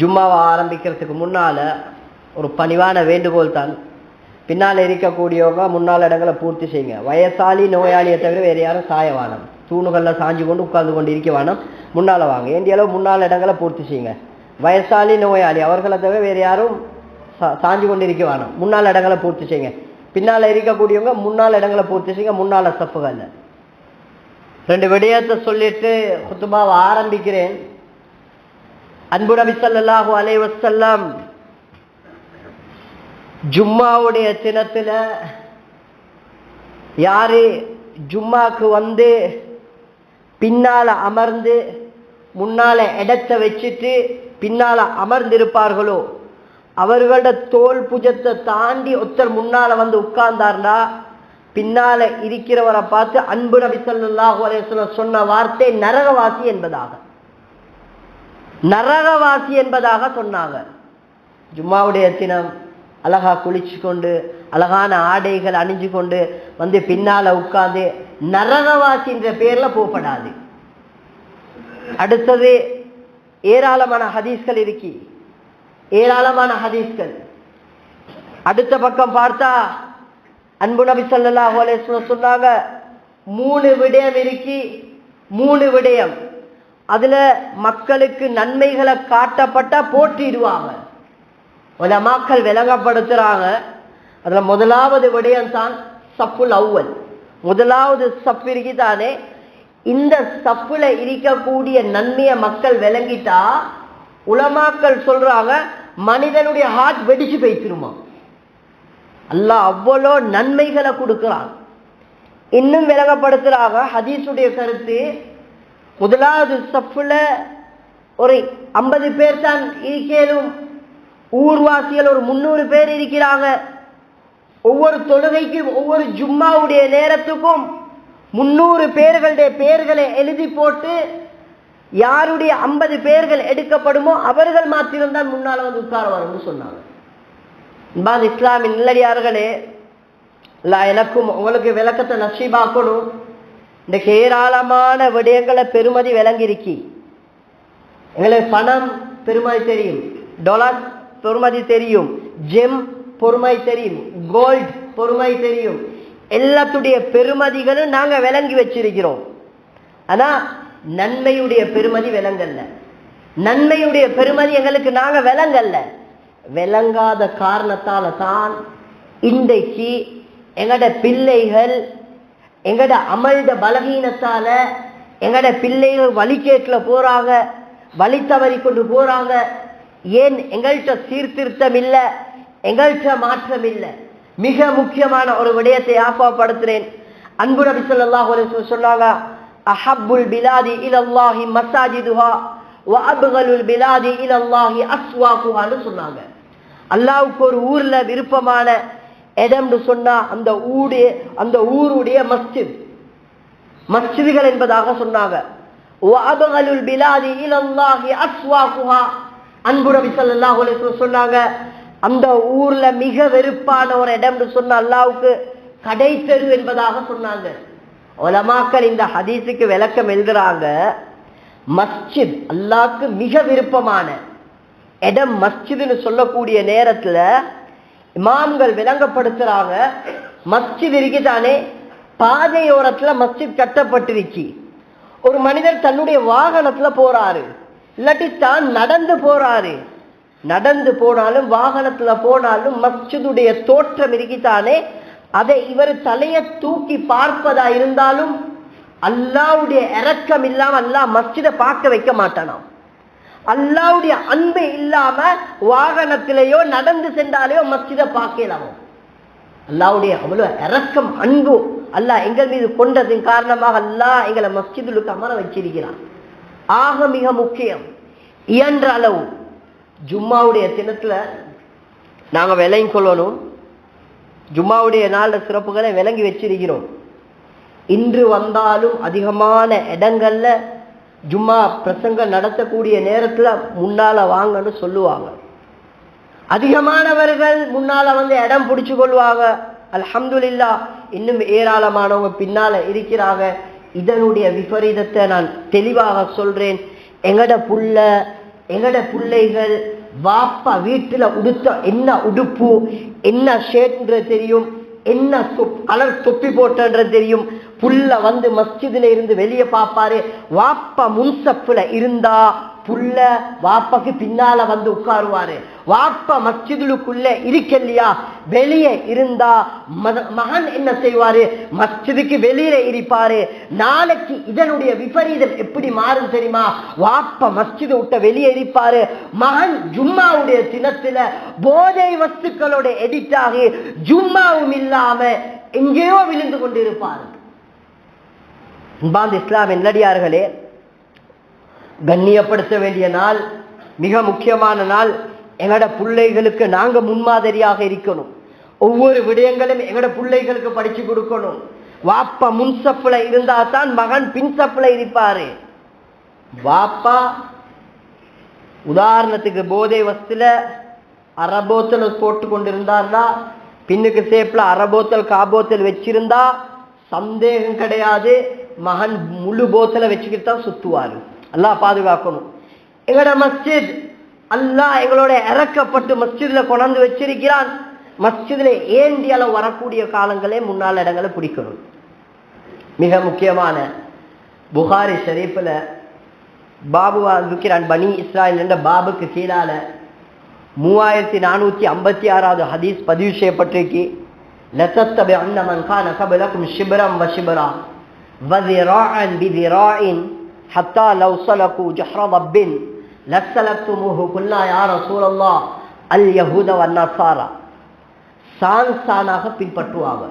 ஜும்மாவை ஆரம்பிக்கிறதுக்கு முன்னால் ஒரு பணிவான வேண்டுகோள் தான். பின்னால் இருக்கக்கூடியவங்க முன்னால் இடங்களை பூர்த்தி செய்யுங்க. வயசாளி நோயாளியை தவிர வேறு யாரும் சாயவானம் தூணுகளில் சாஞ்சு கொண்டு உட்கார்ந்து கொண்டு இருக்க வேணாம் முன்னால் வாங்க. ஏந்திய அளவு முன்னால் இடங்களை பூர்த்தி செய்யுங்க. வயசாளி நோயாளி அவர்களை தவிர வேறு யாரும் சா- சாஞ்சு கொண்டு இருக்க முன்னால் இடங்களை பூர்த்தி செய்யுங்க. பின்னால் இருக்கக்கூடியவங்க முன்னால் இடங்களை பூர்த்தி செய்யுங்க. முன்னால் சப்புகளில் ரெண்டு விடயத்தை சொல்லிட்டு குத்துமாவை ஆரம்பிக்கிறேன். அன்பு நபி சல்லாஹூ அலைவசல்லாம் ஜும்மாவுடைய தினத்தில் யாரு ஜும்மாக்கு வந்து பின்னால் அமர்ந்து முன்னால இடத்தை வச்சுட்டு பின்னால் அமர்ந்திருப்பார்களோ அவர்களோட தோல் புஜத்தை தாண்டி ஒருத்தர் முன்னால் வந்து உட்கார்ந்தார்னா பின்னால் இருக்கிறவரை பார்த்து அன்பு நபி ஸல்லல்லாஹு அலைய சொன்ன வார்த்தை நரகவாசி என்பதாக. நரகவாசி என்பதாக சொன்னாங்க. ஜும்மாவுடைய தினம் அழகா குளிச்சு கொண்டு அழகான ஆடைகள் அணிஞ்சு கொண்டு வந்து பின்னால் உட்கார்ந்து நரகவாசின்ற பேரில் போகப்படாது. அடுத்தது ஏராளமான ஹதீஸ்கள் இருக்கி. ஏராளமான ஹதீஸ்கள். அடுத்த பக்கம் பார்த்தா அன்பு நபி ஸல்லல்லாஹு சொன்னாங்க மூணு விடயம் இருக்கி மூணு விடயம். அதில் மக்களுக்கு நன்மைகளை காட்டப்பட்டால் போட்டிடுவாங்க உலமாக்கள் விலகப்படுத்துகிறாங்க அதில் முதலாவது விடயம் தான் சப்புல் அவ்வல். முதலாவது சப்பிற்கு தானே இந்த சப்புல இருக்கக்கூடிய நன்மையை மக்கள் விளங்கிட்டா உலமாக்கள் சொல்றாங்க மனிதனுடைய ஹார்ட் வெடிச்சு போய்த்திருமா அல்ல அவ்வளோ நன்மைகளை கொடுக்கிறான். இன்னும் விலகப்படுத்துறாங்க ஹதீஸுடைய கருத்து முதலாவது சப்புல ஒரு ஐம்பது பேர் தான் இருக்கேனும் ஊர்வாசிகள் ஒரு முந்நூறு பேர் இருக்கிறாங்க. ஒவ்வொரு தொழுகைக்கும் ஒவ்வொரு ஜும்மாவுடைய நேரத்துக்கும் முந்நூறு பேர்களுடைய பெயர்களை எழுதி போட்டு யாருடைய ஐம்பது பேர்கள் எடுக்கப்படுமோ அவர்கள் மாத்திரம்தான் முன்னால் வந்து உட்காருவார்னு சொன்னாங்க. இஸ்லாமின் நல்லடியார்களே எல்லாம் எனக்கும் உங்களுக்கு விளக்கத்தை நசீபாக்கணும். இந்த ஏராளமான விடயங்களை பெருமதி விளங்கிருக்கி. எங்களுக்கு பணம் பெருமதி தெரியும் டொலர் பெருமதி தெரியும் ஜெம் பொறுமை தெரியும் கோல்ட் பொறுமை தெரியும். எல்லாத்துடைய பெருமதிகளும் நாங்கள் விளங்கி வச்சிருக்கிறோம். ஆனால் நன்மையுடைய பெருமதி விளங்கல்ல நன்மையுடைய பெருமதி எங்களுக்கு நாங்கள் விளங்கல்ல விளங்காத காரணத்தால தான் இன்றைக்கு எங்களோட பிள்ளைகள் எங்கட அமல்ட பலகீனத்தால் எங்கட பிள்ளைகள் வழிகேட்டுல போகிறாங்க வழி தவறி கொண்டு போகிறாங்க ஏன் எங்கள்கிட்ட சீர்திருத்தம் இல்லை எங்கள்கிட்ட மாற்றம் இல்லை மிக முக்கியமான ஒரு விடயத்தை ஆப்பாப்படுத்துகிறேன் அன்பு நபி சொல்லாஹ் சொன்னாங்க அஹப்புல் பிலாதி இலல்லாஹி மசாஜிதுஹா வ பிலாதி இலல்லாஹி அஸ்வாகுஹான்னு சொன்னாங்க. அல்லாவுக்கு ஒரு ஊரில் விருப்பமான எதம்னு சொன்னா அந்த ஊடு அந்த ஊருடைய மஸ்ஜித். மஸ்ஜிதுகள் என்பதாக சொன்னாங்க. அன்புரவி பிலாதி சொன்னாங்க அந்த ஊர்ல மிக வெறுப்பான ஒரு இடம்னு சொன்ன அல்லாவுக்கு கடை தெரு என்பதாக சொன்னாங்க. ஒலமாக்கள் இந்த ஹதீஸுக்கு விளக்கம் எழுதுறாங்க மஸ்ஜித் அல்லாவுக்கு மிக விருப்பமான இடம் மஸ்ஜிதுன்னு சொல்லக்கூடிய நேரத்தில் இமாம்கள் விளங்கப்படுத்துறாங்க மஸ்ஜித் இருக்குதானே? பாதையோரத்துல மஸ்ஜித் கட்டப்பட்டிருச்சு. ஒரு மனிதர் தன்னுடைய வாகனத்துல போறாரு. இல்லாட்டி தான் நடந்து போறாரு. நடந்து போனாலும் வாகனத்துல போனாலும் மஸ்ஜிதுடைய தோற்றம் இருக்குதானே? அதை இவர் தலையை தூக்கி பார்ப்பதா இருந்தாலும் அல்லாவுடைய இறக்கம் இல்லாம அல்லாஹ் மஸ்ஜிதை பார்க்க வைக்க மாட்டானாம். அல்லாவுடைய அன்பு இல்லாம வாகனத்திலேயோ நடந்து சென்றாலேயோ மஸ்ஜிதை பார்க்கலாமோ அல்லாவுடைய அவ்வளவு இரக்கம் அன்பு அல்லாஹ் எங்கள் மீது கொண்டதின் காரணமாக அல்லாஹ் எங்களை மஸ்ஜிதுலுக்கு அமர வச்சிருக்கிறான். ஆக மிக முக்கியம் இயன்ற அளவு. ஜும்மாவுடைய தினத்துல நாங்க விலையும் கொள்ளணும். ஜும்மாவுடைய நாளில் சிறப்புகளை விளங்கி வச்சிருக்கிறோம். இன்று வந்தாலும் அதிகமான இடங்கள்ல ஜும்மா பிரசங்கம் நடத்தக்கூடிய நேரத்தில் முன்னால் வாங்கன்னு சொல்லுவாங்க. அதிகமானவர்கள் முன்னால் வந்து இடம் பிடிச்சு கொள்வாங்க. அலமதுல்லா இன்னும் ஏராளமானவங்க பின்னால் இருக்கிறாங்க. இதனுடைய விபரீதத்தை நான் தெளிவாக சொல்கிறேன் எங்கட புள்ள எங்கட பிள்ளைகள் வாப்பா வீட்டில் உடுத்த என்ன உடுப்பு என்ன ஷேட்ன்ற தெரியும். என்ன தொப்- கலர் தொப்பி போட்டன்றது தெரியும். புள்ள வந்து மஸ்ஜிதுல இருந்து வெளியே பாப்பாரு. வாப்பா முன்சப்புல இருந்தா புள்ள வாப்பக்கு பின்னால வந்து உட்காருவாரு. வாப்ப மஸ்ஜிதுக்குள்ள இருக்கலையா வெளியே இருந்தா மத- மகன் என்ன செய்வாரு? மஸ்ஜிதுக்கு வெளியில இருப்பாரு. நாளைக்கு இதனுடைய விபரீதம் எப்படி மாறும் தெரியுமா? வாப்ப மஸ்ஜிது விட்ட வெளியே இருப்பாரு. மகன் ஜும்மாவுடைய தினத்துல போதை வஸ்துக்களோட எடிட் ஆகி ஜும்மாவும் இல்லாம எங்கேயோ விழுந்து கொண்டிருப்பாரு. இஸ்லாமின் நடிகார்களே கண்ணியப்படுத்த வேண்டிய நாள் மிக முக்கியமான நாள் எங்களோட பிள்ளைகளுக்கு நாங்கள் முன்மாதிரியாக இருக்கணும். ஒவ்வொரு விடயங்களும் எங்களோட பிள்ளைகளுக்கு படித்து கொடுக்கணும். வாப்பா முன்சப்புல இருந்தால் தான் மகன் பின்சப்புல இருப்பார். வாப்பா உதாரணத்துக்கு போதை வஸ்தில் அரபோத்தல் போட்டு கொண்டிருந்தார்னா பின்னுக்கு சேப்பில் அரபோத்தல் காபோத்தல் வச்சிருந்தா சந்தேகம் கிடையாது. மகன் முழு போத்தலை வச்சுக்கிட்டு தான் சுற்றுவார் அல்லாஹ் பாதுகாக்கணும். எங்களோட மஸ்ஜித் அல்லாஹ் எங்களோட இறக்கப்பட்டு மஸ்ஜிதில் கொண்டாந்து வச்சிருக்கிறான். மஸ்ஜிதில் ஏந்தியால வரக்கூடிய காலங்களே முன்னால் இடங்களை பிடிக்கணும். மிக முக்கியமான புகாரி ஷரீஃபில் பாபுவா துக்கிறான் பனி இஸ்ராயில் என்ற பாபுக்கு கீழால் மூவாயிரத்தி நானூற்றி ஐம்பத்தி ஆறாவது ஹதீஸ் பதிவு செய்யப்பட்டிருக்கு. லத்தத்தபி அன்னமன் கான கபலக்கும் ஷிபரம் வஷிபரா வதிரான் பிதிராயின் ஹத்தா லவ் சலகு ஜஹ்ரா ரப்பின் லஸ்ஸலக்துமுஹு குல்லா யா ரசூலல்லா அல் யஹூத வன்னாசாரா சான் சானாக பின்பற்றுவாங்க.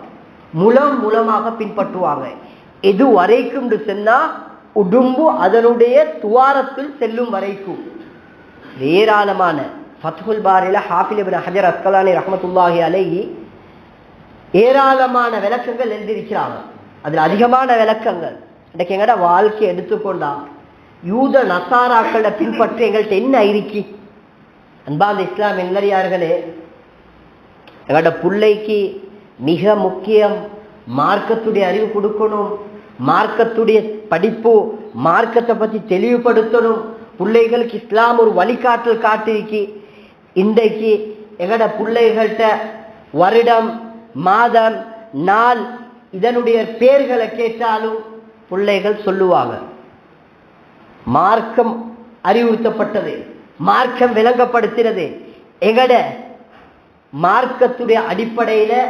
முலம் முலமாக பின்பற்றுவாங்க. எது வரைக்கும் சொன்னால் உடும்பு அதனுடைய துவாரத்தில் செல்லும் வரைக்கும். ஏராளமான ஃபத்ஹுல் பாரில ஹாஃபில் இபின் ஹஜர் அஸ்கலானி ரஹமத்துல்லாஹி அலகி ஏராளமான விளக்கங்கள் எழுதியிருக்கிறாங்க. அதில் அதிகமான விளக்கங்கள். இன்றைக்கு எங்கட வாழ்க்கை எடுத்துக்கொண்டா? யூத நசாராக்களை பின்பற்றி எங்கள்கிட்ட என்ன இருக்கி அன்பாந்த இஸ்லாம் என்னறியார்களே எங்களோட பிள்ளைக்கு மிக முக்கியம் மார்க்கத்துடைய அறிவு கொடுக்கணும் மார்க்கத்துடைய படிப்பு மார்க்கத்தை பத்தி தெளிவுபடுத்தணும். பிள்ளைகளுக்கு இஸ்லாம் ஒரு வழிகாட்டல் காட்டிருக்கு இன்றைக்கு எங்களோட பிள்ளைகள்கிட்ட வருடம் மாதம் நாள் இதனுடைய பேர்களை கேட்டாலும் பிள்ளைகள் சொல்லுவாங்க. மார்க்கம் அறிவுறுத்தப்பட்டது. மார்க்கம் விளங்கப்படுத்தினது. எங்கட மார்க்கத்துடைய அடிப்படையில்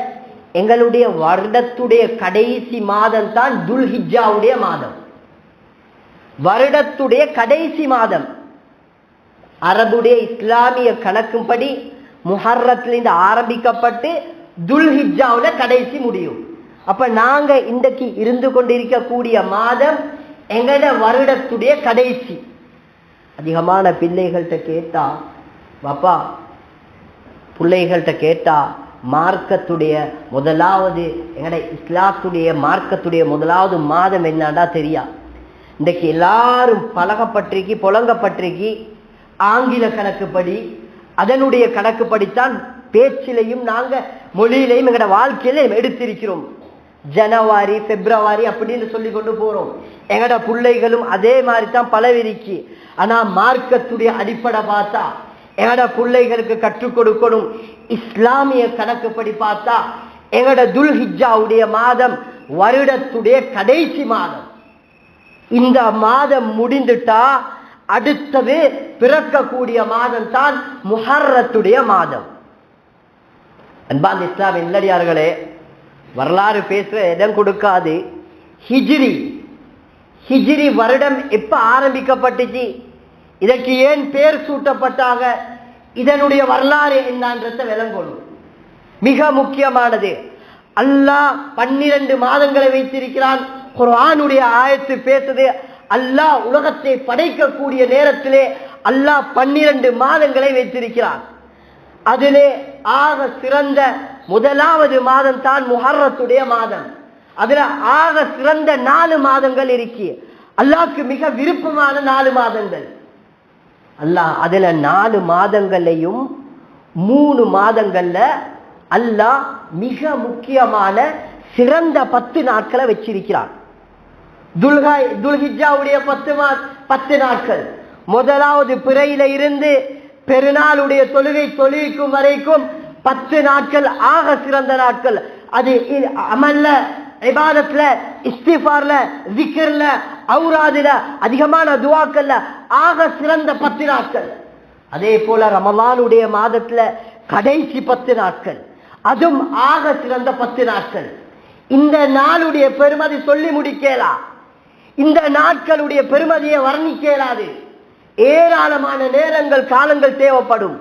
எங்களுடைய வருடத்துடைய கடைசி மாதம் தான் துல்ஹிஜாவுடைய மாதம். வருடத்துடைய கடைசி மாதம். அரபுடைய இஸ்லாமிய கணக்கும்படி முஹர்ரத்திலிருந்து ஆரம்பிக்கப்பட்டு துல்ஹிஜாவுல கடைசி முடியும் அப்ப நாங்க இன்றைக்கு இருந்து கொண்டிருக்கக்கூடிய மாதம் எங்கட வருடத்துடைய கடைசி. அதிகமான பிள்ளைகள்கிட்ட கேட்டா பாப்பா பிள்ளைகள்கிட்ட கேட்டா மார்க்கத்துடைய முதலாவது எங்கட இஸ்லாத்துடைய மார்க்கத்துடைய முதலாவது மாதம் என்னடா தெரியா? இன்றைக்கு எல்லாரும் பழகப்பட்டிருக்கி புழங்கப்பட்டிருக்கி ஆங்கில கணக்குப்படி அதனுடைய கணக்குப்படித்தான் பேச்சிலையும் நாங்கள் மொழியிலையும் எங்களோட வாழ்க்கையிலையும் எடுத்திருக்கிறோம். ஜனவரி பிப்ரவரி அப்படின்னு சொல்லி கொண்டு போறோம். எங்கட பிள்ளைகளும் அதே மாதிரி தான் பலவிரிக்கு. ஆனா மார்க்கத்துடைய அடிப்படை பார்த்தா எங்கட பிள்ளைகளுக்கு கற்றுக் கொடுக்கணும். இஸ்லாமிய கணக்குப்படி பார்த்தா எங்கட துல்ஹிஜாவுடைய மாதம் வருடத்துடைய கடைசி மாதம். இந்த மாதம் முடிந்துட்டா அடுத்தது பிறக்கக்கூடிய மாதம் தான் முஹர்ரத்துடைய மாதம். அன்பான் இஸ்லாம் இல்லடியார்களே வரலாறு பேசுற இடம் கொடுக்காது. ஹிஜ்ரி. ஹிஜ்ரி வருடம் எப்போ ஆரம்பிக்கப்பட்டுச்சு? இதற்கு ஏன் பேர் சூட்டப்பட்டாக இதனுடைய வரலாறு என்னன்றத விளங்கணும். மிக முக்கியமானது. அல்லாஹ் பன்னிரண்டு மாதங்களை வைத்திருக்கிறான். குர்ஆனுடைய ஆயத்து பேசுது. அல்லாஹ் உலகத்தை படைக்கக்கூடிய நேரத்திலே அல்லாஹ் பன்னிரண்டு மாதங்களை வைத்திருக்கிறான். அதிலே ஆக சிறந்த முதலாவது மாதம் தான் முஹர்ரத்துடைய மாதம். அதுல ஆக சிறந்த நாலு மாதங்கள் இருக்கு. அல்லாவுக்கு மிக விருப்பமான நாலு மாதங்கள். அல்லாஹ் அதுல நாலு மாதங்களையும் மூணு மாதங்கள்ல அல்லாஹ் மிக முக்கியமான சிறந்த பத்து நாட்களை வச்சிருக்கிறான். துல்காய் துல்ஹிஜாவுடைய பத்து மா பத்து நாட்கள். முதலாவது பிறையில இருந்து பெருநாளுடைய தொழுகை தொழுகைக்கும் வரைக்கும் பத்து நாட்கள் ஆக சிறந்த நாட்கள். அது அமல்ல இபாதத்துல இஸ்திஃபார்ல விக்கர்ல அவுராதுல அதிகமான துவாக்கள்ல ஆக சிறந்த பத்து நாட்கள். அதே போல ரமலானுடைய மாதத்துல கடைசி பத்து நாட்கள். அதுவும் ஆக சிறந்த பத்து நாட்கள். இந்த நாளுடைய பெருமதி சொல்லி முடிக்கலாம் இந்த நாட்களுடைய பெருமதியை வர்ணிக்கலாது ஏராளமான நேரங்கள் காலங்கள் தேவைப்படும்.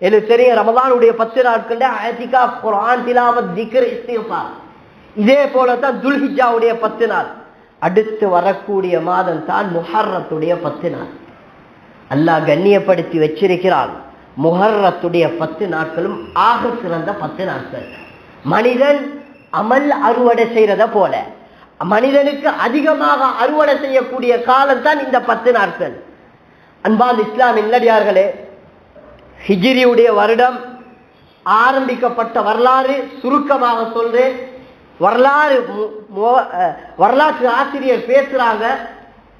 எனக்கு தெரியும் ரமதானுடைய பத்து நாட்கள் அத்திகா குர்ஆன் திலாவத் திக்ர் இஸ்திஃபார் இதே போலதான் துல்ஹிஜாவுடைய பத்து நாள். அடுத்து வரக்கூடிய மாதம் தான் முஹர்ரத்துடைய பத்து நாள். அல்லாஹ் கண்ணியப்படுத்தி வச்சிருக்கிறான். முஹர்ரத்துடைய பத்து நாட்களும் ஆக சிறந்த பத்து நாட்கள். மனிதன் அமல் அறுவடை செய்கிறத போல மனிதனுக்கு அதிகமாக அறுவடை செய்யக்கூடிய காலம் தான் இந்த பத்து நாட்கள். அன்பான் இஸ்லாம் இல்லடியார்களே ஹிஜிரியுடைய வருடம் ஆரம்பிக்கப்பட்ட வரலாறு சுருக்கமாக சொல்றேன். வரலாறு மு- வரலாற்று ஆசிரியர் பேசுறாங்க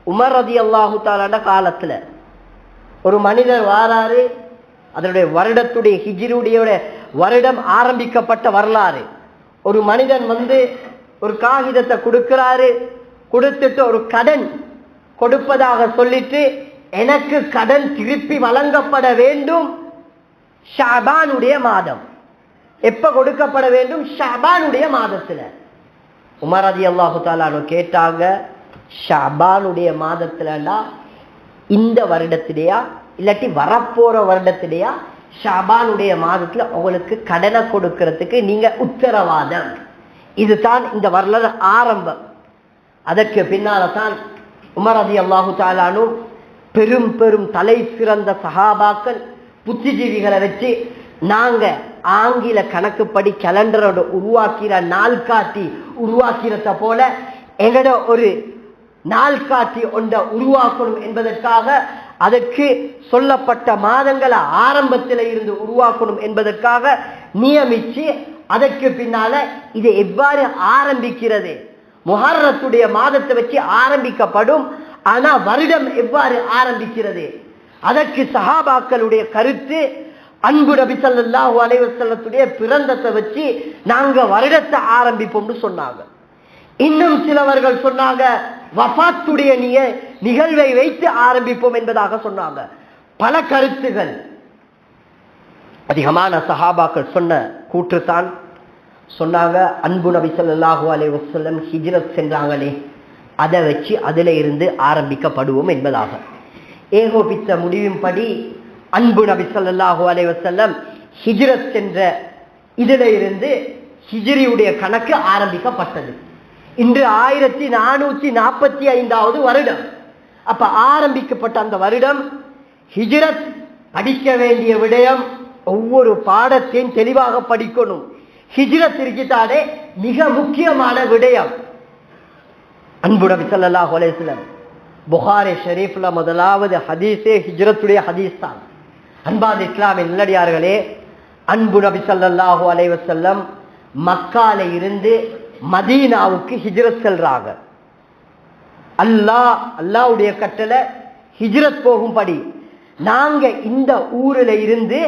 உமர் ரதி அல்லாஹு தாலாண்ட காலத்துல. ஒரு மனிதர் வாராரு அதனுடைய வருடத்துடைய ஹிஜிரியுடைய வருடம் ஆரம்பிக்கப்பட்ட வரலாறு. ஒரு மனிதன் வந்து ஒரு காகிதத்தை கொடுக்கிறாரு கொடுத்துட்டு ஒரு கடன் கொடுப்பதாக சொல்லிட்டு எனக்கு கடன் திருப்பி வழங்கப்பட வேண்டும் ஷாபானுடைய மாதம். எப்ப கொடுக்கப்பட வேண்டும்? ஷாபானுடைய மாதத்துல. உமர் அதி அல்லாஹு தாலானு கேட்டாங்க ஷாபானுடைய மாதத்துலடா இந்த வருடத்திலேயா? இல்லாட்டி வரப்போற வருடத்திலேயா? ஷாபானுடைய மாதத்துல உங்களுக்கு கடனை கொடுக்கறதுக்கு நீங்க உத்தரவாதம். இதுதான் இந்த வரலாறு ஆரம்பம். அதற்கு பின்னால தான் உமர் அதி அல்லாஹு தாலானு பெரும் பெரும் தலை சிறந்த சகாபாக்கள் புத்திஜீவிகளை வச்சு நாங்க ஆங்கில கணக்குப்படி கேலண்டரோட உருவாக்கிற நாள்காட்டி உருவாக்கிறத போல எங்களோட ஒரு நாள் காட்டி ஒன்றை உருவாக்கணும் என்பதற்காக அதற்கு சொல்லப்பட்ட மாதங்களை ஆரம்பத்தில் இருந்து உருவாக்கணும் என்பதற்காக நியமிச்சு அதற்கு பின்னால இது எவ்வாறு ஆரம்பிக்கிறது? முஹர்ரத்துடைய மாதத்தை வச்சு ஆரம்பிக்கப்படும் ஆனா வருடம் எவ்வாறு ஆரம்பிக்கிறது? அதற்கு சஹாபாக்களுடைய கருத்து அன்பு நபி ஸல்லல்லாஹு அலைஹி பிறந்தத்தை வச்சு நாங்க வருடத்தை ஆரம்பிப்போம்னு சொன்னாங்க. இன்னும் சிலவர்கள் சொன்னாங்க வஃத்துடைய நிய நிகழ்வை வைத்து ஆரம்பிப்போம் என்பதாக சொன்னாங்க. பல கருத்துகள். அதிகமான சஹாபாக்கள் சொன்ன கூற்றுத்தான். சொன்னாங்க அன்பு நபி ஸல்லல்லாஹு அலைவசல்லம் ஹிஜ்ரத் சென்றாங்களே. அதை வச்சு அதில் இருந்து ஆரம்பிக்கப்படுவோம் என்பதாக. ஏகோபித்த முடிவின்படி அன்பு நபி சொல்லாஹு அலைவசல்லம் ஹிஜ்ரத் என்ற இதில் இருந்து ஹிஜ்ரியுடைய கணக்கு ஆரம்பிக்கப்பட்டது. இன்று ஆயிரத்தி நானூற்றி நாற்பத்தி ஐந்தாவது வருடம். அப்போ ஆரம்பிக்கப்பட்ட அந்த வருடம் ஹிஜ்ரத் படிக்க வேண்டிய விடயம் ஒவ்வொரு பாடத்தையும் தெளிவாக படிக்கணும். ஹிஜ்ரத் இருக்கிட்டாலே மிக முக்கியமான விடயம். அன்பு நபி ஸல்லல்லாஹு அலைஹி புகாரி ஷரீஃப்ல முதலாவது ஹதீஸே ஹிஜ்ரத்துடைய ஹதீஸ் தான் அன்பாத் இஸ்லாமின் நல்லடியார்களே அன்பு நபி சல்லாஹு அலைவசல்லம் மக்கால இருந்து மதீனாவுக்கு ஹிஜ்ரத் செல்றாங்க. அல்லாஹ் அல்லாஹ்வுடைய கட்டளை ஹிஜ்ரத் போகும்படி. நாங்க இந்த ஊரில் இருந்து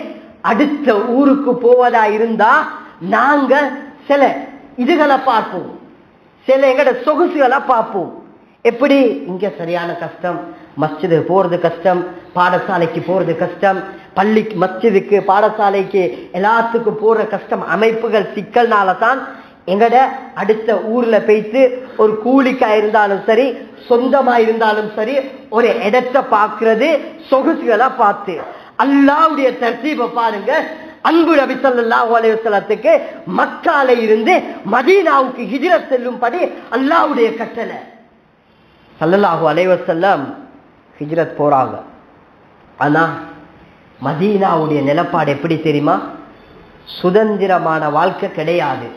அடுத்த ஊருக்கு போவதா இருந்தா நாங்க சில இதுகளை பார்ப்போம். சில எங்கட சொகுசுகளை பார்ப்போம். எப்படி? இங்க சரியான கஷ்டம். மஸ்ஜிது போறது கஷ்டம். பாடசாலைக்கு போறது கஷ்டம். பள்ளிக்கு மஸ்ஜிதுக்கு பாடசாலைக்கு எல்லாத்துக்கும் போற கஷ்டம் அமைப்புகள் சிக்கல்னால தான் எங்கட அடுத்த ஊர்ல போயிட்டு ஒரு கூலிக்கா இருந்தாலும் சரி சொந்தமா இருந்தாலும் சரி ஒரு இடத்தை பார்க்கறது சொகுசுகளை பார்த்து. அல்லாவுடைய தர்த்தீபை பாருங்க. அன்பு நபி சொல்லாஹு அலைஹி மக்கால இருந்து மதீனாவுக்கு ஹிஜிர செல்லும்படி அல்லாஹ்வுடைய கட்டளை. சல்லல்லாஹு அலைவசல்லம் ஹிஜ்ரத் போறாங்க. ஆனா மதீனாவுடைய நிலப்பாடு எப்படி தெரியுமா? சுதந்திரமான வாழ்க்கை கிடையாது.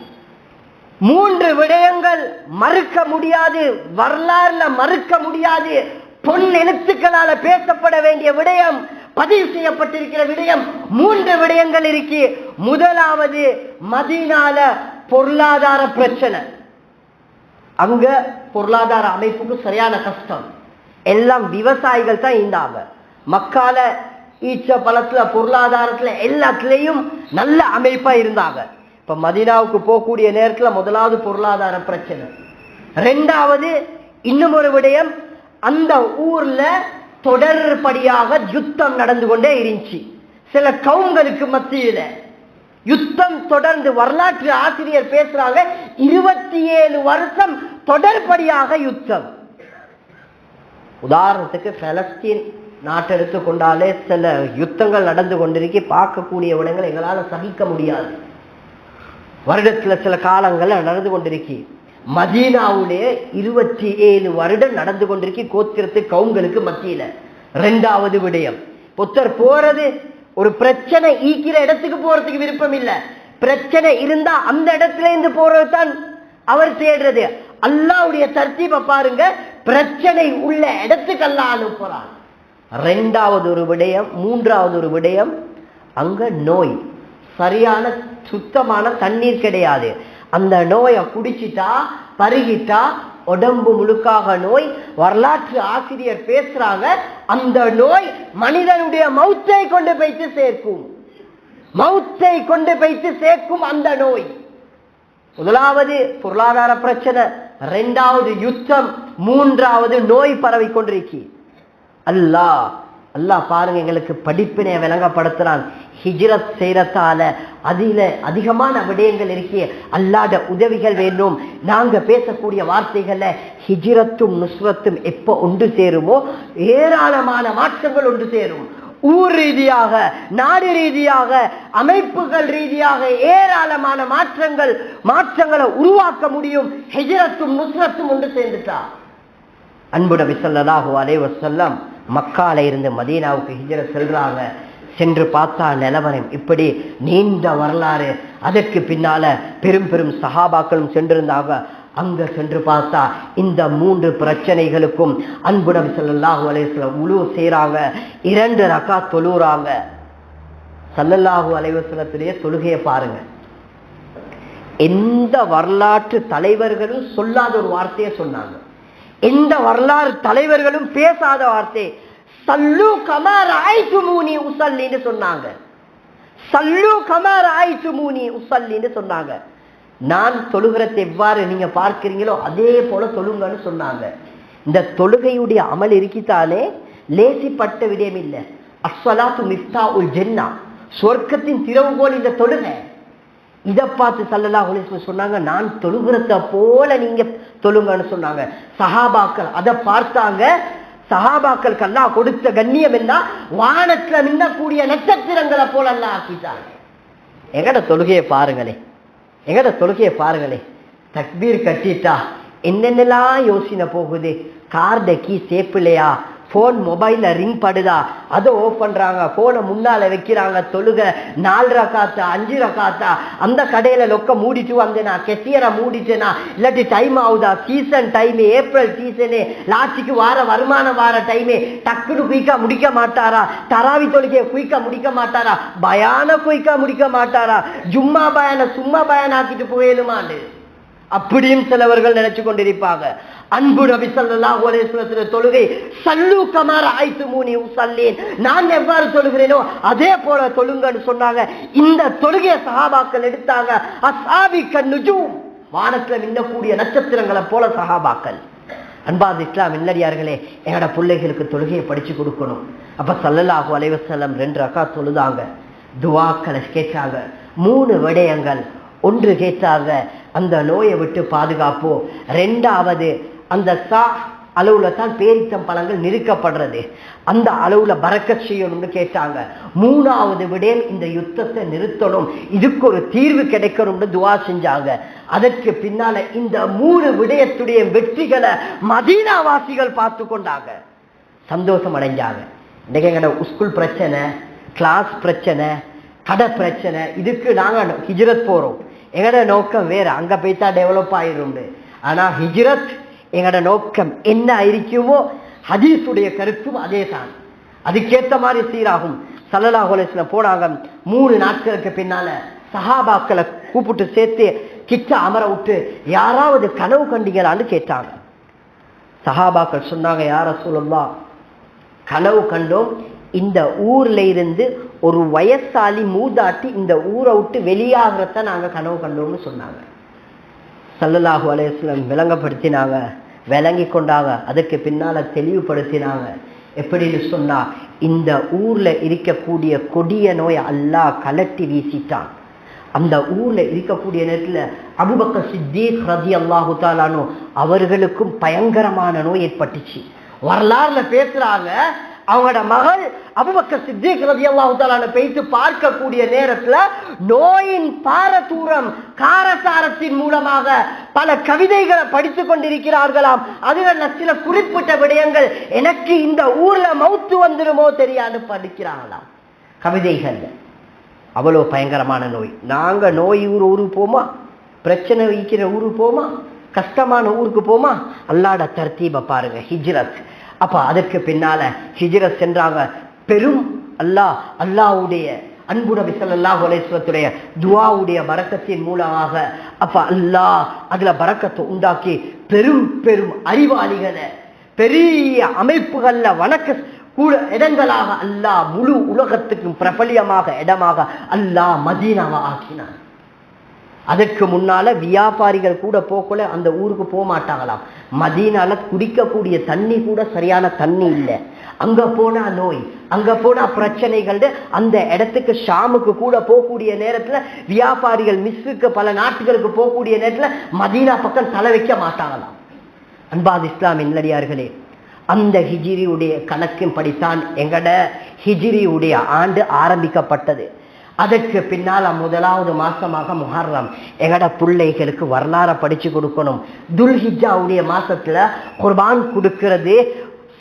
மூன்று விடயங்கள் மறுக்க முடியாது வரலாறுல மறுக்க முடியாது. பொன் எழுத்துக்களால பேசப்பட வேண்டிய விடயம் பதிவு செய்யப்பட்டிருக்கிற விடயம் மூன்று விடயங்கள் இருக்கு. முதலாவது மதினால பொருளாதார பிரச்சனை. அங்க பொருளாதார அமைப்புக்கு சரியான கஷ்டம். எல்லாம் விவசாயிகள் தான் இருந்தாங்க மக்கால ஈச்ச பழத்துல பொருளாதாரத்துல எல்லாத்துலயும் நல்ல அமைப்பா இருந்தாங்க. இப்ப மதினாவுக்கு போகக்கூடிய நேரத்துல முதலாவது பொருளாதார பிரச்சனை. ரெண்டாவது இன்னும் ஒரு விடயம் அந்த ஊர்ல தொடர்படியாக யுத்தம் நடந்து கொண்டே இருந்துச்சு. சில கவுங்களுக்கு மத்தியில யுத்தம் தொடர்ந்து வரலாற்று ஆசிரியர் பேசுறாங்க இருபத்தி ஏழு வருஷம் தொடர்படியாக யுத்தம். உதாரணத்துக்கு பலஸ்தீன் நாட்டை எடுத்துக்கொண்டாலே சில யுத்தங்கள் நடந்து கொண்டிருக்கி பார்க்கக்கூடிய இடங்கள் எங்களால் சகிக்க முடியாது. வருடத்துல சில காலங்கள்ல நடந்து கொண்டிருக்கி. மதீனாவுடைய இருபத்தி ஏழு வருடம் நடந்து கொண்டிருக்கு கோத்திரத்து கவுங்களுக்கு மத்தியில. ரெண்டாவது விடயம். புத்தர் போறது ஒரு பிரச்சனை ஈக்கிற இடத்துக்கு போறதுக்கு விருப்பம் இல்லை பிரச்சனை இருந்தா அந்த இடத்துல இருந்து போறது தான் அவர் தேடுறது. அல்லாவுடைய தர்த்தீப பாருங்க பிரச்சனை உள்ள இடத்துக்கு அல்லா அனுப்புறான். ரெண்டாவது ஒரு விடயம் மூன்றாவது ஒரு விடயம் அங்க நோய். சரியான சுத்தமான தண்ணீர் கிடையாது. அந்த நோயை குடிச்சிட்டா பருகிட்டா உடம்பு முழுக்காக நோய் வரலாற்று ஆசிரியர் பேசுறாங்க அந்த நோய் மனிதனுடைய மௌத்தை கொண்டு போய்த்து சேர்க்கும். மௌத்தை கொண்டு போய்த்து சேர்க்கும் அந்த நோய். முதலாவது பொருளாதார பிரச்சனை ரெண்டாவது யுத்தம் மூன்றாவது நோய் பரவி கொண்டிருக்கி. அல்லாஹ் அல்லாஹ் பாருங்க எங்களுக்கு படிப்பினை விளங்கப்படுத்துறான். ஹிஜ்ரத் செய்யறதால அதில அதிகமான விடயங்கள் இருக்கே அல்லாட உதவிகள் வேண்டும். நாங்க பேசக்கூடிய வார்த்தைகள்ல ஹிஜ்ரத்தும் நுஸ்ரத்தும் எப்போ ஒன்று சேருமோ ஏராளமான மாற்றங்கள் ஒன்று சேரும். ஊர் ரீதியாக நாடு ரீதியாக அமைப்புகள் ரீதியாக ஏராளமான மாற்றங்கள் மாற்றங்களை உருவாக்க முடியும். ஹிஜ்ரத்தும் நுஸ்ரத்தும் ஒன்று சேர்ந்துட்டா. அன்புட விசல்லதாகுவாரே வசல்லம் செல்லம் மக்கால இருந்து மதீனாவுக்கு ஹிஜர செல்றாங்க. சென்று பார்த்தா நிலவரம் இப்படி நீண்ட வரலாறு. அதற்கு பின்னால பெரும் பெரும் சகாபாக்களும் சென்றிருந்தாங்க. அங்க சென்று பார்த்தா இந்த மூன்று பிரச்சனைகளுக்கும் அன்புடம் சல்லல்லாஹு ஸல்லல்லாஹு உழு செய்கிறாங்க இரண்டு ரக்கா தொழுறாங்க சல்லல்லாஹு அலைவசலத்திலேயே தொழுகையை பாருங்க. எந்த வரலாற்று தலைவர்களும் சொல்லாத ஒரு வார்த்தையை சொன்னாங்க. எந்த வரலாறு தலைவர்களும் பேசாத வார்த்தை. சல்லு கமார் ஆய்த்து மூனி உசல்லின்னு சொன்னாங்க. சல்லு கமார் ஆய்த்து மூனி உசல்லின்னு சொன்னாங்க. நான் தொழுகிறத எவ்வாறு நீங்க பார்க்கிறீங்களோ அதே போல தொழுங்கன்னு சொன்னாங்க. இந்த தொழுகையுடைய அமல் இருக்கித்தானே லேசிப்பட்ட விடயம் இல்லை. அஸ்வலாத்து மிஃப்தா உல் ஜென்னா சொர்க்கத்தின் திறவுகோல் இந்த தொழுகை. இதை பார்த்து சல்லல்லா அலிஸ்லம் சொன்னாங்க நான் தொழுகிறத போல நீங்க தொழுங்கன்னு சொன்னாங்க. சஹாபாக்கள் அதை பார்த்தாங்க சஹாபாக்களுக்கு அல்லா கொடுத்த கண்ணியம் என்ன? வானத்துல மின்னக்கூடிய நட்சத்திரங்களை போல எல்லாம் ஆக்கிட்டாங்க எங்கட தொழுகையை பாருங்களே. எங்கட தொழுகையை பாருங்களே. தக்பீர் கட்டிட்டா. என்னென்னலாம் யோசனை போகுது? கார் டக்கி சேஃப் இல்லையா ஃபோன் மொபைலில் ரிங் படுதா? அதை ஓஃப் பண்றாங்க. ஃபோனை முன்னால வைக்கிறாங்க. தொழுக. நாலு ரக்காத்தா அஞ்சு ரக்காத்தா? அந்த கடையில் லொக்க மூடிட்டு வந்தேனா கெட்டியரை மூடிட்டேனா? இல்லாட்டி டைம் ஆகுதா? சீசன் டைமு ஏப்ரல் சீசனு லாஸ்ட்டுக்கு வார வருமானம் வார டைமு டக்குனு குயிக்காக முடிக்க மாட்டாரா? தராவி தொழுகையை குயிக்காக முடிக்க மாட்டாரா? பயான குயிக்காக முடிக்க மாட்டாரா? ஜும்மா பயனை சும்மா பயனாக்கிட்டு ஆக்கிட்டு போயிடுமாண்டு அப்படியும் சிலவர்கள் நினைச்சு கொண்டிருப்பாங்க. அன்பு நபி ஸல்லல்லாஹு அலைஹி தொழுகை சல்லு கமார ஆய்த்து மூனி உசல்லேன் நான் எவ்வாறு தொழுகிறேனோ அதே போல தொழுங்கன்னு சொன்னாங்க. இந்த தொழுகையை சஹாபாக்கள் எடுத்தாங்க. அசாவி கண்ணுஜு வானத்துல மின்னக்கூடிய நட்சத்திரங்களை போல சஹாபாக்கள். அன்பாது இஸ்லாம் இல்லடியார்களே என்னோட பிள்ளைகளுக்கு தொழுகையை படிச்சு கொடுக்கணும். அப்ப சல்லல்லாஹு அலைவசல்லம் ரெண்டு ரக்கா தொழுதாங்க. துவாக்களை கேட்டாங்க. மூணு விடயங்கள். ஒன்று கேட்டாங்க அந்த நோயை விட்டு பாதுகாப்போம் ரெண்டாவது அந்த சா அளவில் தான் பேரித்தம் பழங்கள் நிறுக்கப்படுறது அந்த அளவில் பறக்க செய்யணும்னு கேட்டாங்க. மூணாவது விடயம் இந்த யுத்தத்தை நிறுத்தணும். இதுக்கு ஒரு தீர்வு கிடைக்கணும்னு துவா செஞ்சாங்க. அதற்கு பின்னால இந்த மூணு விடயத்துடைய வெற்றிகளை மதீனாவாசிகள் பார்த்து கொண்டாங்க. சந்தோஷம் அடைஞ்சாங்க. இன்றைக்கு எங்களோட ஸ்கூல் பிரச்சனை கிளாஸ் பிரச்சனை கடை பிரச்சனை இதுக்கு நாங்கள் ஹிஜ்ரத் போகிறோம் எங்களோட நோக்கம் வேற? அங்கே போய்த்தா டெவலப் ஆயிரும் ஆனால் ஹிஜ்ரத் எங்களோட நோக்கம் என்ன இருக்குமோ ஹதீஸுடைய கருத்தும் அதே தான் அதுக்கேற்ற மாதிரி சீராகும். சல்லலா ஹோலேஸில் போனாங்க மூணு நாட்களுக்கு பின்னால சஹாபாக்களை கூப்பிட்டு சேர்த்து கிட்ட அமர விட்டு யாராவது கனவு கண்டீங்களான்னு கேட்டாங்க. சஹாபாக்கள் சொன்னாங்க யார சொல்லலாம் கனவு கண்டோம். இந்த ஊர்ல இருந்து ஒரு வயசாளி மூதாட்டி இந்த ஊரை விட்டு வெளியாகிறத நாங்கள் கனவு கண்டோம்னு சொன்னாங்க. சல்லல்லாஹு அலையம் விளங்கப்படுத்தினாங்க விளங்கி கொண்டாங்க அதுக்கு பின்னால் தெளிவுபடுத்தினாங்க. எப்படின்னு சொன்னால் இந்த ஊரில் இருக்கக்கூடிய கொடிய நோய் அல்லாஹ் கலட்டி வீசிட்டான். அந்த ஊரில் இருக்கக்கூடிய நேரத்தில் அபுபக்க சித்தீக் ரதி அல்லாஹு தாலானோ அவர்களுக்கும் பயங்கரமான நோய் ஏற்பட்டுச்சு. வரலாறுல பேசுறாங்க அவங்களோட மகள் அபுபக்க சித்திக் ரதி அல்லாஹு தாலான பேசி பார்க்கக்கூடிய நேரத்துல நோயின் பாரதூரம் காரசாரத்தின் மூலமாக பல கவிதைகளை படித்துக் கொண்டிருக்கிறார்களாம். அதுல சில குறிப்பிட்ட விடயங்கள் எனக்கு இந்த ஊர்ல மௌத்து வந்துருமோ தெரியாது படிக்கிறாங்களாம். கவிதைகள்ல அவ்வளோ பயங்கரமான நோய். நாங்க நோய் ஊர் ஊருக்கு போமா? பிரச்சனை வைக்கிற ஊருக்கு போமா? கஷ்டமான ஊருக்கு போமா? அல்லாட தர்த்தீபை பாருங்க ஹிஜ்ரத். அப்ப அதற்கு பின்னால ஹிஜிர சென்றாங்க பெரும் அல்லாஹ் அல்லாஹ்வுடைய அன்பு நபி ஸல்லல்லாஹு துவாவுடைய வஸல்லத்துடைய மூலமாக அப்ப அல்லாஹ் அதுல பறக்கத்தை உண்டாக்கி பெரும் பெரும் அறிவாளிகளை பெரிய அமைப்புகள்ல வணக்க கூட இடங்களாக அல்லாஹ் முழு உலகத்துக்கும் பிரபலியமாக இடமாக அல்லாஹ் மதீனாவை ஆக்கினான். அதற்கு முன்னால வியாபாரிகள் கூட போகல அந்த ஊருக்கு போக மாட்டாங்களாம் மதீனால குடிக்கக்கூடிய தண்ணி கூட சரியான தண்ணி இல்லை. அங்க போனா நோய் அங்க போனா பிரச்சனைகள். அந்த இடத்துக்கு ஷாமுக்கு கூட போகக்கூடிய நேரத்துல வியாபாரிகள் மிஸ்ஸுக்கு பல நாட்டுகளுக்கு போகக்கூடிய நேரத்துல மதீனா பக்கம் தலை வைக்க மாட்டாங்களாம். அன்பாது இஸ்லாம் இல்லடியார்களே அந்த ஹிஜிரியுடைய கணக்கின் படித்தான் எங்கட ஹிஜிரியுடைய ஆண்டு ஆரம்பிக்கப்பட்டது. அதற்கு பின்னால் முதலாவது மாசமாக முஹர்ரம். எங்கட பிள்ளைகளுக்கு வரலாறை படிச்சு கொடுக்கணும். துல்ஹிஜாவுடைய மாசத்துல குர்பான் கொடுக்கிறது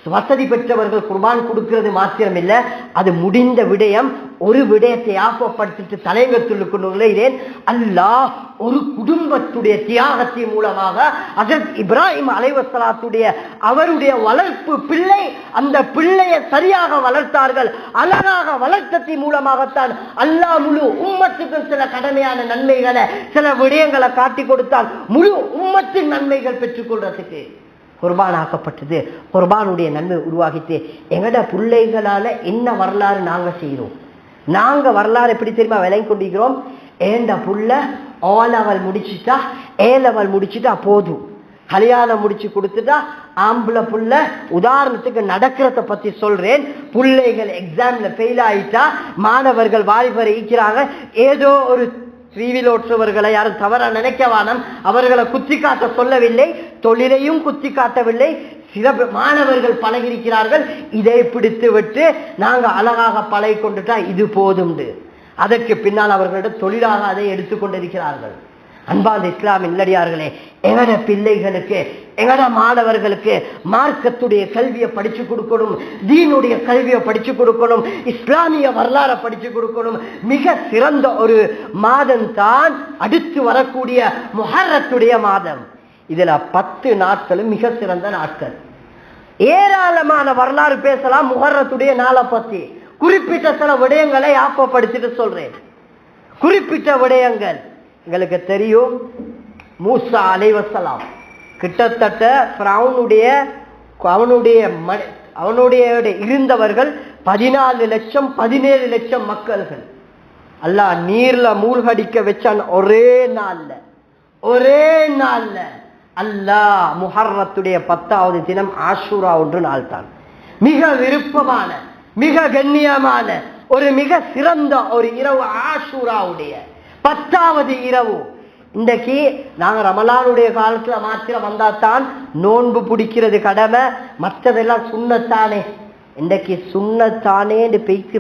வசதி பெற்றவர்கள் குர்பான் கொடுக்கிறது மாத்திரம் இல்லை அது முடிந்த விடயம் ஒரு விடயத்தை ஆப்பப்படுத்திட்டு தலைங்கத்துள்ளுக்குள்ளேன் அல்லாஹ் ஒரு குடும்பத்துடைய தியாகத்தின் மூலமாக அதற்கு இப்ராஹிம் அலைவசலாத்துடைய அவருடைய வளர்ப்பு பிள்ளை அந்த பிள்ளையை சரியாக வளர்த்தார்கள். அழகாக வளர்த்தத்தின் மூலமாகத்தான் அல்லாஹ் முழு உம்மத்துக்கும் சில கடமையான நன்மைகளை சில விடயங்களை காட்டி கொடுத்தால் முழு உம்மத்தின் நன்மைகள் பெற்றுக்கொள்றதுக்கு குர்பான் ஆக்கப்பட்டது குர்பானுடைய நன்மை உருவாகிட்டு எங்கட பிள்ளைகளால் என்ன வரலாறு நாங்கள் செய்கிறோம் நாங்கள் வரலாறு எப்படி தெரியுமா விளங்கி கொண்டிருக்கிறோம்? ஏண்ட புள்ள ஓ லெவல் முடிச்சுட்டா ஏ லெவல் முடிச்சுட்டா போதும். கல்யாணம் முடிச்சு கொடுத்துட்டா ஆம்பளை புள்ள உதாரணத்துக்கு நடக்கிறத பத்தி சொல்றேன். பிள்ளைகள் எக்ஸாம்ல ஃபெயில் ஆயிட்டா மாணவர்கள் வாலிபரை ஈக்கிறாங்க ஏதோ ஒரு த்ரீவில் யாரும் தவற நினைக்க வானம் அவர்களை குத்தி காட்ட சொல்லவில்லை தொழிலையும் குத்தி காட்டவில்லை. சில மாணவர்கள் பழகிருக்கிறார்கள் இதை பிடித்து விட்டு நாங்கள் அழகாக பழகி கொண்டுட்டா இது போதும்ண்டு. அதற்கு பின்னால் அவர்களிடம் தொழிலாக அதை எடுத்துக்கொண்டிருக்கிறார்கள். அன்பாந்த இஸ்லாம் இல்லடியார்களே எங்கட பிள்ளைகளுக்கு எங்கட மாணவர்களுக்கு மார்க்கத்துடைய கல்வியை படிச்சு கொடுக்கணும் தீனுடைய கல்வியை படிச்சு கொடுக்கணும் இஸ்லாமிய வரலாறை படிச்சு கொடுக்கணும் மிக சிறந்த ஒரு மாதம் தான் அடுத்து வரக்கூடிய முஹர்ரத்துடைய மாதம். இதுல பத்து நாட்களும் மிக சிறந்த நாட்கள். ஏராளமான வரலாறு பேசலாம் முஹர்ரத்துடைய நாளை பத்தி. குறிப்பிட்ட சில விடயங்களை ஆப்பப்படுத்திட்டு சொல்றேன். குறிப்பிட்ட விடயங்கள். எங்களுக்கு தெரியும் மூசா அலைவசலாம். கிட்டத்தட்ட அவனுடைய அவனுடைய அவனுடைய இருந்தவர்கள் பதினாலு லட்சம் பதினேழு லட்சம் மக்கள்கள். அல்லாஹ் நீர்ல மூழ்கடிக்க வச்சான் ஒரே நாள்ல. ஒரே நாள்ல. அல்லாஹ் முஹர்ரத்துடைய பத்தாவது தினம் ஆஷூரா ஒன்று நாள் தான் மிக விருப்பமான மிக கண்ணியமான ஒரு மிக சிறந்த ஒரு இரவு ஆஷூராவுடைய பத்தாவது இரவு. இன்றைக்கு நாங்க ரமலானுடைய காலத்துல மாத்திரம் வந்தால் தான் நோன்பு பிடிக்கிறது கடமை. மற்றதெல்லாம் சுண்ணத்தானே. இன்றைக்கு சுண்ணத்தானேன்னு பெய்த்து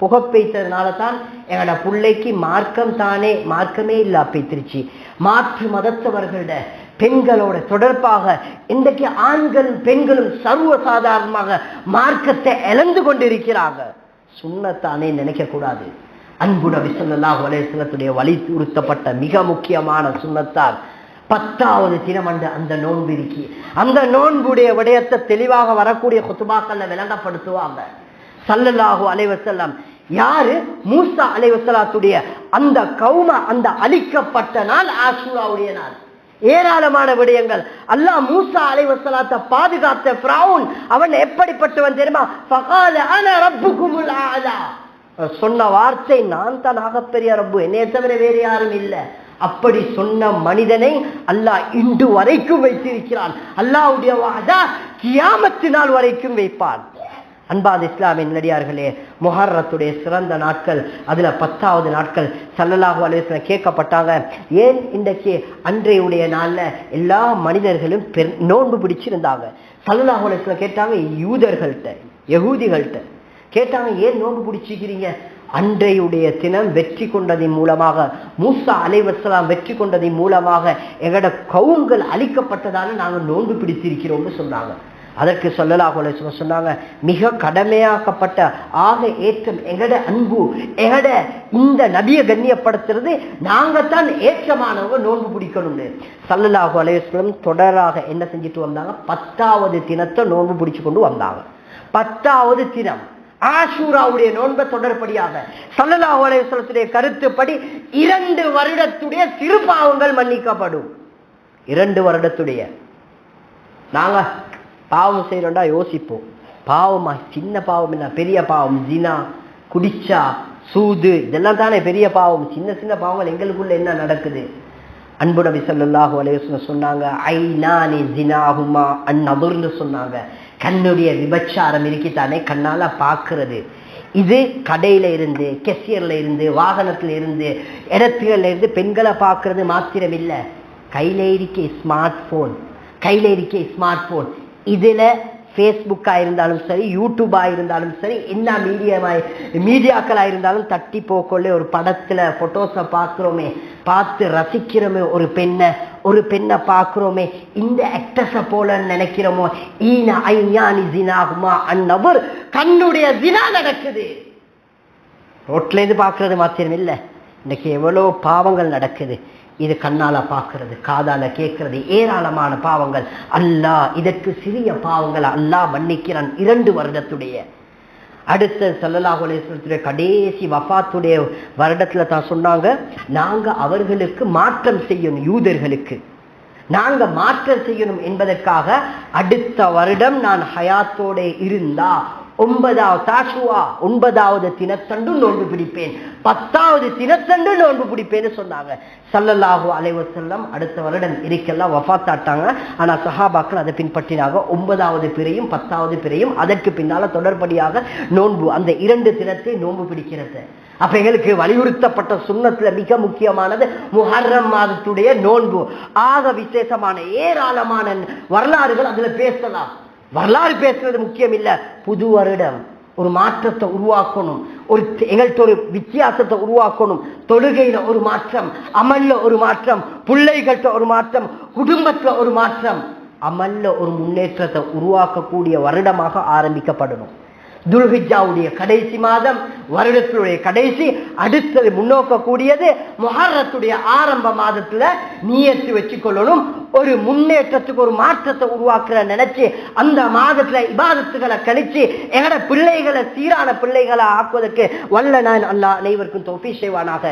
புகை பெய்த்ததுனால தான் எங்களோட பிள்ளைக்கு மார்க்கம் தானே மார்க்கமே இல்லை பெய்த்திருச்சு மாற்று மதத்தவர்களோட பெண்களோட தொடர்பாக இன்றைக்கு ஆண்களும் பெண்களும் சர்வ சாதாரணமாக மார்க்கத்தை இழந்து கொண்டிருக்கிறாங்க. சுண்ணத்தானே நினைக்கக்கூடாது. அன்பு நபி ஸல்லல்லாஹு அலேசனத்துடைய வலியுறுத்தப்பட்ட மிக முக்கியமான சுண்ணத்தால் பத்தாவது தினம் அந்த நோன்பு இருக்கி. அந்த நோன்புடைய விடயத்தை தெளிவாக வரக்கூடிய குத்துபாக்கள்ல விளங்கப்படுத்துவாங்க. சல்லல்லாஹு அலைவசல்லாம் யாரு? மூசா அலைவசலாத்துடைய அந்த கௌம அந்த அழிக்கப்பட்ட நாள் ஆசூராவுடைய நாள். ஏராளமான விடயங்கள். அல்லாஹ் மூசா அலைவசலாத்தை பாதுகாத்த பிராவுன் அவன் எப்படிப்பட்டவன் தெரியுமா? சொன்ன வார்த்தை நான் தான் ஆகப்பெரிய ரப்பு. என்னைய தவிர வேறு யாரும் இல்லை. அப்படி சொன்ன மனிதனை அல்லாஹ் இன்று வரைக்கும் வைத்திருக்கிறான். அல்லாவுடைய வாதா கியாமத்து நாள் வரைக்கும் வைப்பான். அன்பாது இஸ்லாமின் நடிகார்களே முஹர்ரத்துடைய சிறந்த நாட்கள் அதுல பத்தாவது நாட்கள் சல்லல்லாஹு அலுவலத்தில் கேட்கப்பட்டாங்க. ஏன்? இன்றைக்கு அன்றையுடைய நாள்ல எல்லா மனிதர்களும் பெரு நோன்பு பிடிச்சிருந்தாங்க. சல்லல்லாஹு அலுவலத்தில் கேட்டாங்க யூதர்கள்ட்ட யகூதிகள்கிட்ட கேட்டாங்க ஏன் நோன்பு பிடிச்சிக்கிறீங்க? அன்றையுடைய தினம் வெற்றி கொண்டதின் மூலமாக மூசா அலைவசலாம் வெற்றி கொண்டதின் மூலமாக எங்களோட கவுங்கள் அழிக்கப்பட்டதால நாங்கள் நோன்பு பிடித்திருக்கிறோம்னு சொன்னாங்க. அதற்கு சொல்லலாக சொன்னாங்க மிக கடமையாக்கப்பட்ட ஆக ஏற்றம் எங்கட அன்பு எங்கட இந்த நபியை கண்ணியப்படுத்துறது நாங்கள் தான் ஏற்றமானவங்க நோன்பு பிடிக்கணும்னு. சல்லலாஹு அலையம் தொடராக என்ன செஞ்சுட்டு வந்தாங்க? பத்தாவது தினத்தை நோன்பு பிடிச்சு கொண்டு வந்தாங்க. பத்தாவது தினம் ஆஷூராவுடைய நோன்பை தொடர்படியாக சல்லல்லாஹு அலைஹி கருத்துப்படி இரண்டு வருடத்துடைய சிறு பாவங்கள் மன்னிக்கப்படும். இரண்டு வருடத்துடைய. நாங்க பாவம் செய்யறோம்டா யோசிப்போம். பாவமா? சின்ன பாவம் என்ன? பெரிய பாவம்? ஜினா குடிச்சா சூது இதெல்லாம் தானே பெரிய பாவம். சின்ன சின்ன பாவங்கள் எங்களுக்குள்ள என்ன நடக்குது? அன்பு நபி ஸல்லல்லாஹு சொன்னாங்க ஐ நானே ஜினாகுமா ஜினாஹுமா? அந்நபுர்னு சொன்னாங்க. கண்ணுடைய விபச்சாரம் இருக்கித்தானே கண்ணால் பார்க்கறது. இது கடையில் இருந்து கெசியர்ல இருந்து வாகனத்தில் இருந்து இடத்துகளில் இருந்து பெண்களை பார்க்கறது மாத்திரம் இல்லை கையில இருக்க ஸ்மார்ட் ஃபோன் கையில இருக்க ஸ்மார்ட் ஃபோன் இதில் ஃபேஸ்புக்காக இருந்தாலும் சரி யூடியூபாக இருந்தாலும் சரி என்ன மீடியமாக மீடியாக்களாக இருந்தாலும் தட்டி போக்கொள்ள ஒரு படத்தில் ஃபோட்டோஸை பார்க்குறோமே பார்த்து ரசிக்கிறோமே ஒரு பெண்ணை ஒரு பெண்ணை பார்க்குறோமே இந்த ஆக்டர்ஸை போல நினைக்கிறோமோ ஈன ஐஞானி ஜினாகுமா அந்நபர் கண்ணுடைய ஜினா நடக்குது. ரோட்லேருந்து பார்க்குறது மாத்திரம் இல்லை இன்றைக்கி எவ்வளோ பாவங்கள் நடக்குது. இது கண்ணால பார்க்கறது காதால கேட்கறது. ஏராளமான பாவங்கள். அல்லாஹ் இதற்கு சிறிய பாவங்கள் அல்லாஹ் மன்னிக்கிறான் இரண்டு வருடத்துடைய. அடுத்த சல்லல்லாஹு கடைசி வஃபாத்துடைய வருடத்துல தான் சொன்னாங்க நாங்க அவர்களுக்கு மாற்றம் செய்யணும் யூதர்களுக்கு. நாங்க மாற்றம் செய்யணும் என்பதற்காக அடுத்த வருடம் நான் ஹயாத்தோட இருந்தா ஒன்பதாவது தாஷுவா ஒன்பதாவது தினத்தண்டு நோன்பு பிடிப்பேன். பத்தாவது தினத்தண்டு நோன்பு பிடிப்பேன்னு சொன்னாங்க. சல்லல்லாஹு அலைவசல்லம் அடுத்த வருடம் இருக்கெல்லாம் வஃபாத்தாட்டாங்க ஆனா சஹாபாக்கள் அதை பின்பற்றினாங்க. ஒன்பதாவது பிறையும் பத்தாவது பிறையும் அதற்கு பின்னால தொடர்படியாக நோன்பு அந்த இரண்டு தினத்தை நோன்பு பிடிக்கிறது. அப்ப எங்களுக்கு வலியுறுத்தப்பட்ட சுண்ணத்துல மிக முக்கியமானது முஹர்ரம் மாதத்துடைய நோன்பு. ஆக விசேஷமான ஏராளமான வரலாறுகள் அதுல பேசலாம். வரலாறு பேசுறது முக்கியம் இல்லை. புது வருடம் ஒரு மாற்றத்தை உருவாக்கணும் ஒரு எங்கள்கிட்ட ஒரு வித்தியாசத்தை உருவாக்கணும். தொழுகையில ஒரு மாற்றம் அமல்ல ஒரு மாற்றம் பிள்ளைகள்கிட்ட ஒரு மாற்றம் குடும்பத்தில் ஒரு மாற்றம். அமல்ல ஒரு முன்னேற்றத்தை உருவாக்கக்கூடிய வருடமாக ஆரம்பிக்கப்படணும். துல்ஹிஜாவுடைய கடைசி மாதம் வருடத்துடைய கடைசி அடுத்தது முன்னோக்கக்கூடியது முஹர்ரத்துடைய ஆரம்ப மாதத்துல நீயத்து வச்சுக்கொள்ளணும். ஒரு முன்னேற்றத்துக்கு ஒரு மாற்றத்தை உருவாக்குற நினைச்சு அந்த மாதத்துல இபாதத்துகளை கழிச்சு எங்கட பிள்ளைகளை சீரான பிள்ளைகளை ஆக்குவதற்கு வல்ல நான் அல்லாஹ் அனைவருக்கும் தொப்பி செய்வானாக.